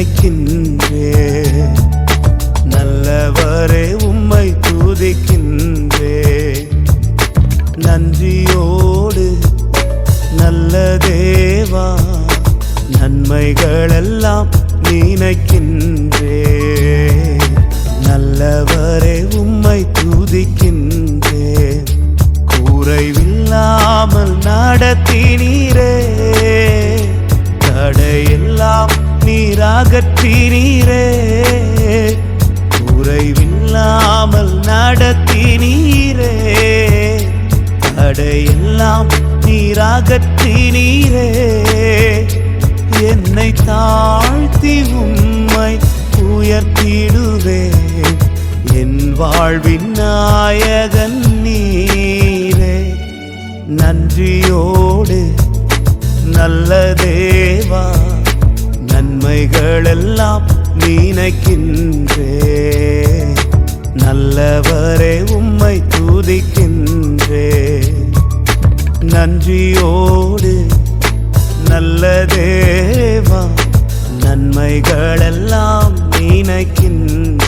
நினைக்கின்றே நல்லவரே உம்மை துதிக்கின்றே. நன்றியோடு நல்ல தேவா நன்மைகளெல்லாம் நினைக்கின்றே. நல்லவரே உம்மை துதிக்கின்றே. குறைவில்லாமல் நடத்தினீரே. தடையெல்லாம் அகற்றி நீரே குறைவில்லாமல் நடத்தி நீரே தடையெல்லாம் நீராகற்றி நீரே என்னை தாழ்த்தி உம்மை உயர்த்திடுவேன். என் வாழ்வின் நாயகன் நீரே. நன்றியோடு நல்ல தேவா. நன்மைகளெல்லாம் நினைக்கின்றே நல்லவரே உம்மை துதிக்கின்றே. நன்றியோடு நல்ல தேவா நன்மைகளெல்லாம் நினைக்கின்ற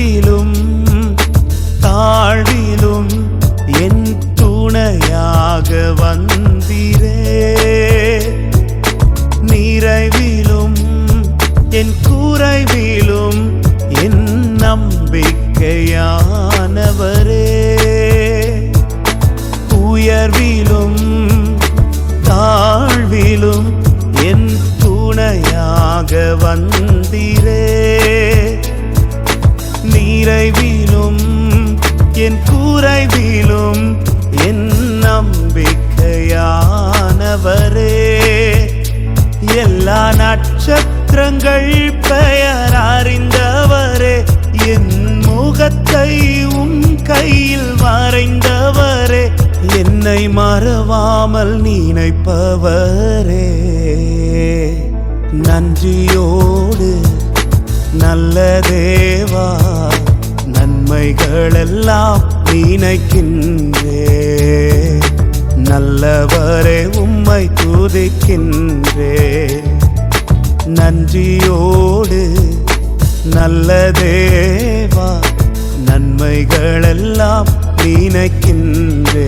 உயர்விலும் தாழ்விலும் என் துணையாக வந்திரே. நிறைவிலும் என் குறைவிலும் என் நம்பிக்கையானவரே. உயர்விலும் தாழ்விலும் என் துணையாக வந்திரே. நிறைவிலும் என் குறைவிலும் என் நம்பிக்கையானவரே. எல்லா நட்சத்திரங்கள் பெயர் அறிந்தவரே என் முகத்தை உன் கையில் மறைந்தவரே என்னை மறவாமல் நினைப்பவரே. நன்றியோடு நல்ல தேவா நன்மைகளெல்லாம் நினைக்கின்றே நல்லவரே உம்மை துதிக்கின்றே. நன்றியோடு நல்ல தேவா நன்மைகளெல்லாம் நினைக்கின்றே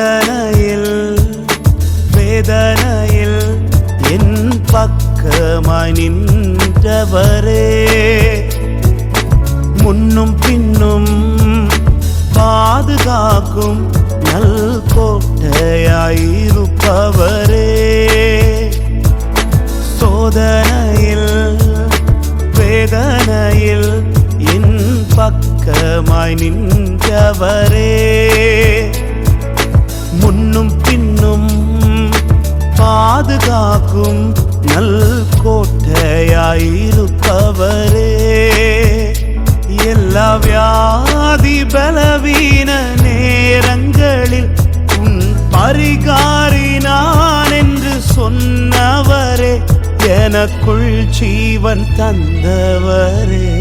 வேதனையில் வேதனையில் என் பக்கமாய் நின்றவரே. முன்னும் பின்னும் பாதுகாக்கும் நல் கோட்டையாயிருப்பவரே சோதனையில் வேதனையில் என் பக்கமாய் நின்றவரே. பாதுகாக்கும் நல் கோட்டையாயிருப்பவரே. எல்லா வியாதி பலவீன நேரங்களில் உன் பரிகாரினான் என்று சொன்னவரே. எனக்குள் ஜீவன் தந்தவரே.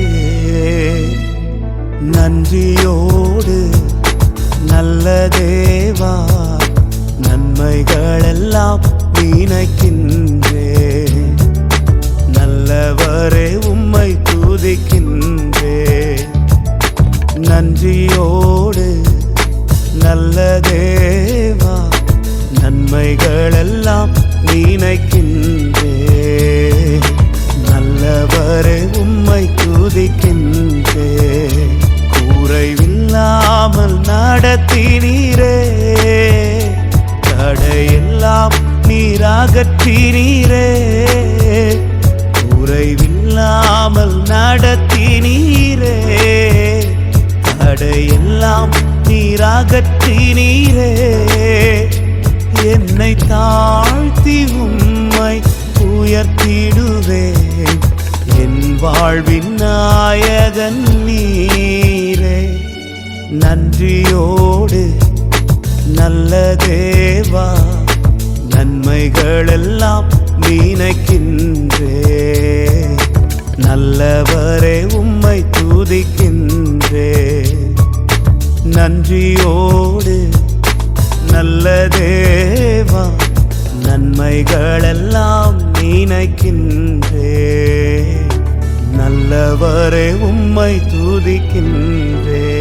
உயர்த்திடுவே என் வாழ்வின் நாயகன் நீரே. நன்றியோடு நல்ல தேவா நன்மைகளெல்லாம் நினைக்கின்றே நல்லவரே உம்மை துதிக்கின்றே. நன்றியோடு நல்ல தேவா நன்மைகளெல்லாம் நினைக்கின்றே. நல்லவரே உம்மை துதிக்கின்றே.